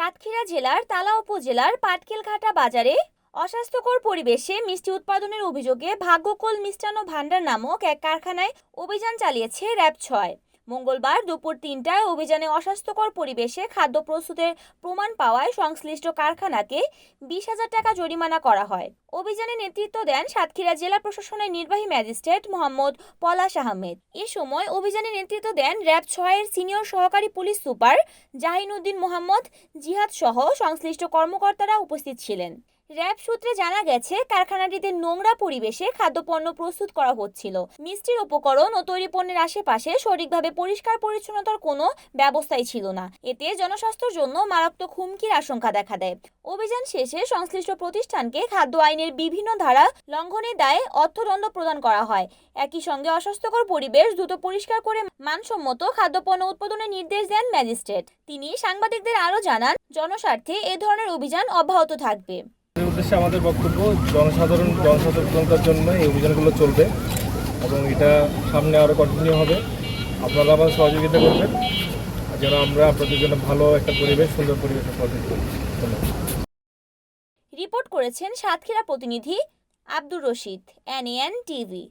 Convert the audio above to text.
সাতক্ষীরা জেলার তালা উপজেলার পাটকেলঘাটা বাজারে অস্বাস্থ্যকর পরিবেশে মিষ্টি উৎপাদনের অভিযোগে ভাগ্যকুল মিষ্টান্ন ভাণ্ডার নামক এক কারখানায় অভিযান চালিয়েছে র্যাব ছয়। মঙ্গলবার দুপুর তিনটায় অভিযানে অস্বাস্থ্যকর পরিবেশে খাদ্য প্রস্তুতের প্রমাণ পাওয়ায় সংশ্লিষ্ট কারখানাকে বিশ হাজার টাকা জরিমানা করা হয়। অভিযানে নেতৃত্ব দেন সাতক্ষীরা জেলা প্রশাসনের নির্বাহী ম্যাজিস্ট্রেট মোহাম্মদ পলাশ আহমেদ। এ সময় অভিযানে নেতৃত্ব দেন র্যাব ছয়ের সিনিয়র সহকারী পুলিশ সুপার জাহিনুদ্দিন মোহাম্মদ জিহাদ সহ সংশ্লিষ্ট কর্মকর্তারা উপস্থিত ছিলেন। র্যাব সূত্রে জানা গেছে, কারখানাটিতে নোংরা পরিবেশে খাদ্যপণ্য প্রস্তুত করা হচ্ছিল। মিষ্টির উপকরণ ও তৈরি পণ্যের আশেপাশে সঠিকভাবে পরিষ্কার পরিচ্ছন্নতার কোনো ব্যবস্থাই ছিল না। এতে জনস্বাস্থ্যের জন্য মারাত্মক হুমকির আশঙ্কা দেখা দেয়। অভিযান শেষে সংশ্লিষ্ট প্রতিষ্ঠানকে খাদ্য আইনের বিভিন্ন ধারা লঙ্ঘনের দায়ে অর্থদণ্ড প্রদান করা হয়। একই সঙ্গে অস্বাস্থ্যকর পরিবেশ দ্রুত পরিষ্কার করে মানসম্মত খাদ্যপণ্য উৎপাদনের নির্দেশ দেন ম্যাজিস্ট্রেট। তিনি সাংবাদিকদের আরও জানান, জনস্বার্থে এ ধরনের অভিযান অব্যাহত থাকবে। উদ্দেশ্যে আমাদের বক্তব্য, জনসাধারণ, জনসচেতনতার জন্য এই অভিযানগুলো চলবে এবং এটা সামনে আরও কন্টিনিউ হবে। আপনারা আমাদের সহযোগিতা করবেন। যেন আমরা আপনাদের জন্য ভালো একটা পরিবেশ, সুন্দর পরিবেশ রিপোর্ট করেছেন সাতক্ষীরা প্রতিনিধি আব্দুর রশিদ এনএন টিভি